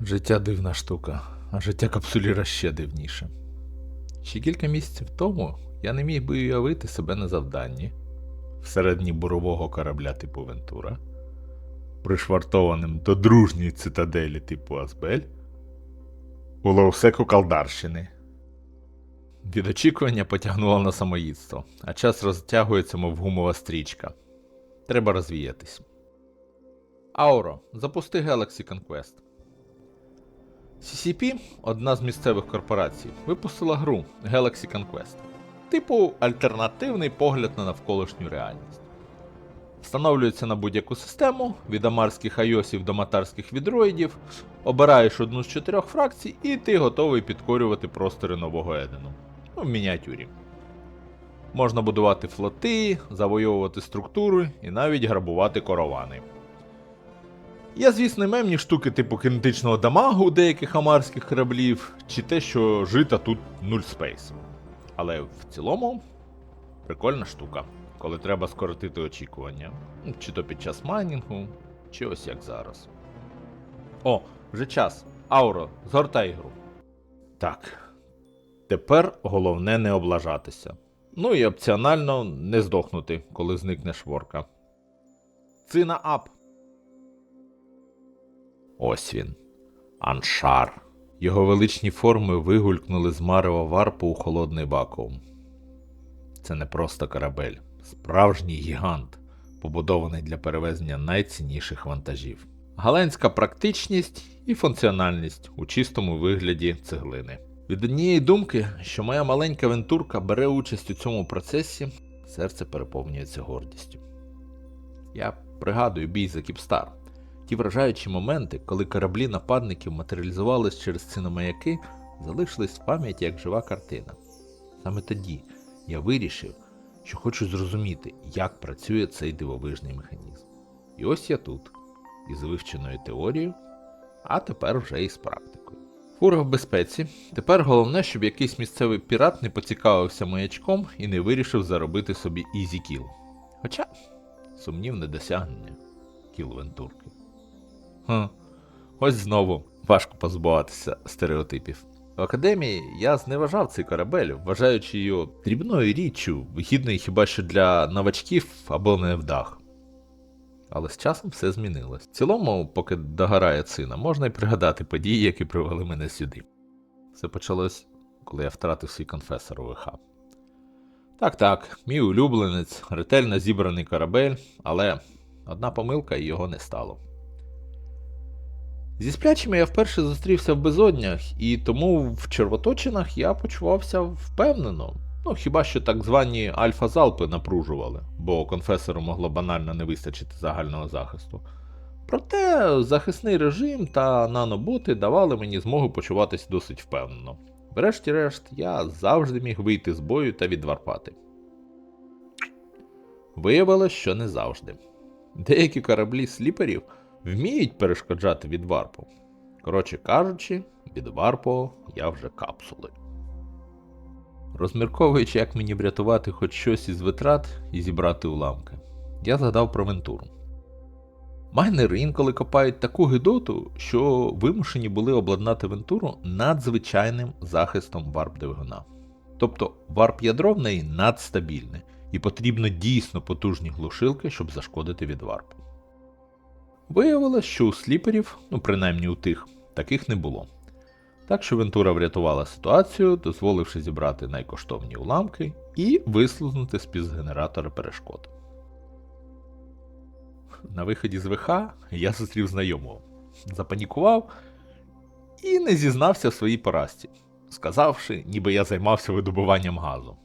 Життя дивна штука, а життя капсуліра ще дивніше. Ще кілька місяців тому я не міг би уявити себе на завданні всередині бурового корабля типу Вентура, пришвартованим до дружньої цитаделі типу Азбель, у Лоусеку Калдарщини. Від очікування потягнуло на самоїдство, а час розтягується, мов гумова стрічка. Треба розвіятись. Ауро, запусти Galaxy Conquest. CCP, одна з місцевих корпорацій, випустила гру Galaxy Conquest. Типу альтернативний погляд на навколишню реальність. Встановлюється на будь-яку систему, від амарських айосів до матарських відроїдів, обираєш одну з чотирьох фракцій, і ти готовий підкорювати простори нового Едену. Ну, в мініатюрі. Можна будувати флоти, завойовувати структури і навіть грабувати коровани. Є, звісно, мемні штуки типу кинетичного дамагу у деяких амарських кораблів, чи те, що жита тут нуль спейс. Але в цілому прикольна штука, коли треба скоротити очікування. Чи то під час майнінгу, чи ось як зараз. О, вже час. Ауро, згортай ігру. Так. Тепер головне не облажатися. Ну і опціонально не здохнути, коли зникне шворка. Цина ап. Ось він. Аншар. Його величні форми вигулькнули з марева варпу у холодний вакуум. Це не просто корабель, справжній гігант, побудований для перевезення найцінніших вантажів. Галенська практичність і функціональність у чистому вигляді цеглини. Від однієї думки, що моя маленька вентурка бере участь у цьому процесі, серце переповнюється гордістю. Я пригадую бій за Кіпстар. Ті вражаючі моменти, коли кораблі нападників матеріалізувались через циномаяки, залишились в пам'яті як жива картина. Саме тоді я вирішив, що хочу зрозуміти, як працює цей дивовижний механізм. І ось я тут, із вивченою теорією, а тепер вже і з практикою. Фура в безпеці. Тепер головне, щоб якийсь місцевий пірат не поцікавився маячком і не вирішив заробити собі ізі кіл. Хоча сумнівне досягнення кіл Вентурки. Хм. Ось знову важко позбуватися стереотипів. В академії я зневажав цей корабель, вважаючи його дрібною річчю, вигідною хіба що для новачків або невдах. Але з часом все змінилось. В цілому, поки догорає цина, можна й пригадати події, які привели мене сюди. Все почалось, коли я втратив свій конфесор у ВХ. Так, так, мій улюбленець, ретельно зібраний корабель, але одна помилка і його не стало. Зі сплячими я вперше зустрівся в безоднях, і тому в червоточинах я почувався впевнено. Ну, хіба що так звані альфа-залпи напружували, бо конфесору могло банально не вистачити загального захисту. Проте захисний режим та наноботи давали мені змогу почуватись досить впевнено. Врешті-решт, я завжди міг вийти з бою та відварпати. Виявилось, що не завжди. Деякі кораблі сліперів вміють перешкоджати від варпу. Коротше кажучи, від варпу я вже капсули. Розмірковуючи, як мені врятувати хоч щось із витрат і зібрати уламки, я згадав про вентуру. Майнери інколи копають таку гидоту, що вимушені були обладнати вентуру надзвичайним захистом варп-двигуна. Тобто варп ядро в неї надстабільне, і потрібно дійсно потужні глушилки, щоб зашкодити від варпу. Виявилось, що у сліперів, ну принаймні у тих, таких не було. Так що Вентура врятувала ситуацію, дозволивши зібрати найкоштовні уламки і вислузнути з генератора перешкод. На виході з ВХ я зустрів знайомого, запанікував і не зізнався в своїй поразці, сказавши, ніби я займався видобуванням газу.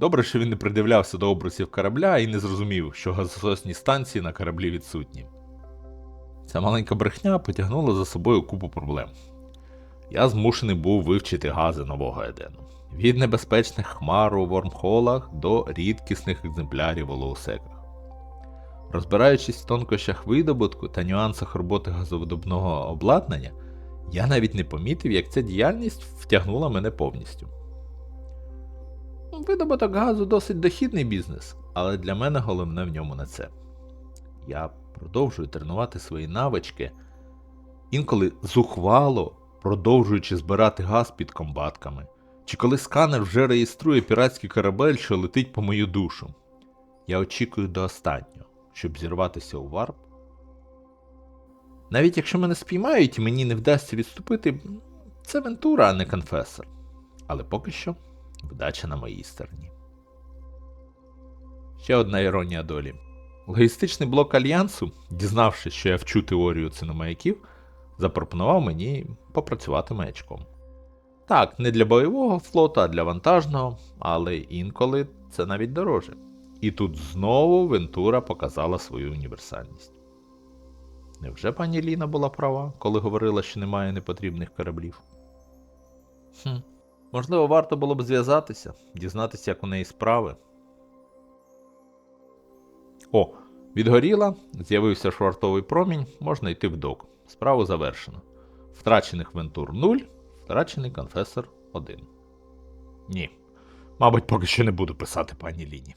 Добре, що він не придивлявся до обрусів корабля і не зрозумів, що газососні станції на кораблі відсутні. Ця маленька брехня потягнула за собою купу проблем. Я змушений був вивчити гази нового Едену. Від небезпечних хмар у вормхолах до рідкісних екземплярів у лоусеках. Розбираючись в тонкощах видобутку та нюансах роботи газовидобного обладнання, я навіть не помітив, як ця діяльність втягнула мене повністю. Видобуток газу досить дохідний бізнес, але для мене головне в ньому не це. Я продовжую тренувати свої навички інколи зухвало, продовжуючи збирати газ під комбатками, чи коли сканер вже реєструє піратський корабель, що летить по мою душу. Я очікую до останнього, щоб зірватися у варп. Навіть якщо мене спіймають і мені не вдасться відступити, це Вентура, а не конфесор. Але поки що вдача на моїй стороні. Ще одна іронія долі. Логістичний блок Альянсу, дізнавшись, що я вчу теорію циномаяків, запропонував мені попрацювати маячком. Так, не для бойового флоту, а для вантажного, але інколи це навіть дороже. І тут знову Вентура показала свою універсальність. Невже пані Ліна була права, коли говорила, що немає непотрібних кораблів? Хм. Можливо, варто було б зв'язатися, дізнатися, як у неї справи. О, відгоріла, з'явився швартовий промінь, можна йти в док. Справу завершено. Втрачених вентур 0, втрачений конфесор 1. Ні. Мабуть, поки що не буду писати пані Ліні.